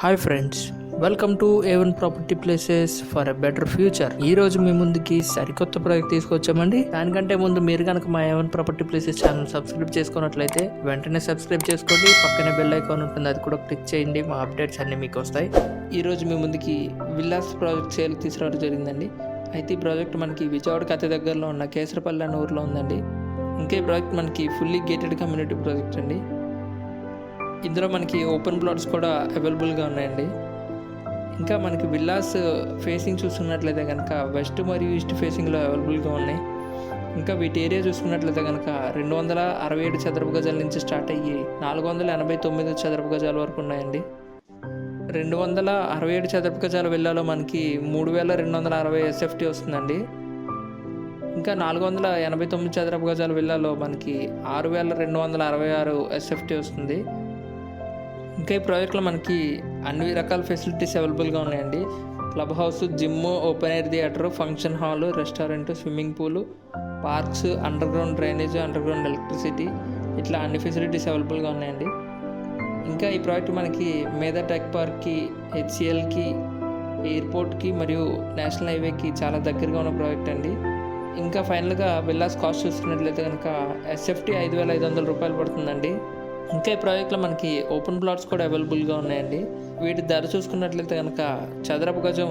Hi friends welcome to A one property places for a better future ఈ రోజు మీ ముందుకి సరికొత్త ప్రాజెక్ట్ తీసుకొచ్చామండి. దానికంటే ముందు మీరు కనుక మా A one property places channel subscribe చేసుకున్నట్లయితే వెంటనే సబ్స్క్రైబ్ చేసుకోండి. పక్కనే బెల్ ఐకాన్ ఉంటుంది అది కూడా క్లిక్ చేయండి. మా అప్డేట్స్ అన్ని మీకు వస్తాయి. ఈ రోజు మీ ముందుకి విల్లాస్ ప్రాజెక్ట్ సేల్ తీసుకురావడం జరిగిందండి. అయితే ఈ ప్రాజెక్ట్ మనకి విజయవాడకి అతి దగ్గరలో ఉన్న కేసరపల్లి అనే ఊర్లో ఉందండి. ఇంకే ప్రాజెక్ట్ మనకి ఫుల్లీ గేటెడ్ కమ్యూనిటీ ప్రాజెక్ట్ అండి. ఇందులో మనకి ఓపెన్ ప్లాట్స్ కూడా అవైలబుల్గా ఉన్నాయండి. ఇంకా మనకి విల్లాస్ ఫేసింగ్ చూసుకున్నట్లయితే కనుక వెస్ట్ మరియు ఈస్ట్ ఫేసింగ్లో అవైలబుల్గా ఉన్నాయి. ఇంకా వీటి ఏరియా చూసుకున్నట్లయితే కనుక రెండు వందల అరవై ఏడు చదరపు గజాల నుంచి స్టార్ట్ అయ్యి నాలుగు వందల ఎనభై తొమ్మిది చదరపు గజాల వరకు ఉన్నాయండి. రెండు వందల అరవై ఏడు చదరపు గజాల వెళ్ళాలో మనకి మూడు వేల రెండు వందల అరవై ఎస్ఎఫ్టీ వస్తుందండి. ఇంకా నాలుగు వందల ఎనభై తొమ్మిది చదరపు గజాల వెళ్ళాలో మనకి ఆరు వేల రెండు వందల అరవై ఆరు ఎస్ఎఫ్టీ వస్తుంది. ఇంకా ఈ ప్రాజెక్ట్లో మనకి అన్ని రకాల ఫెసిలిటీస్ అవైలబుల్గా ఉన్నాయండి. Club house gym open air theatre function hall restaurant swimming pool parks under ground drainage under ground electricity ఇట్లా అన్ని ఫెసిలిటీస్ అవైలబుల్గా ఉన్నాయండి. ఇంకా ఈ ప్రాజెక్ట్ మనకి మేధా టెక్ పార్క్కి హెచ్సిఎల్కి ఎయిర్పోర్ట్కి మరియు నేషనల్ హైవేకి చాలా దగ్గరగా ఉన్న ప్రాజెక్ట్ అండి. ఇంకా ఫైనల్గా విల్లాస్ కాస్ట్ చూసుకున్నట్లయితే కనుక ఎస్ఎఫ్టీ ఐదు వేల ఐదు వందల రూపాయలు పడుతుందండి. ఇంకా ఈ ప్రాజెక్ట్లో మనకి ఓపెన్ ప్లాట్స్ కూడా అవైలబుల్గా ఉన్నాయండి. వీటి ధర చూసుకున్నట్లయితే కనుక చదరపు గజం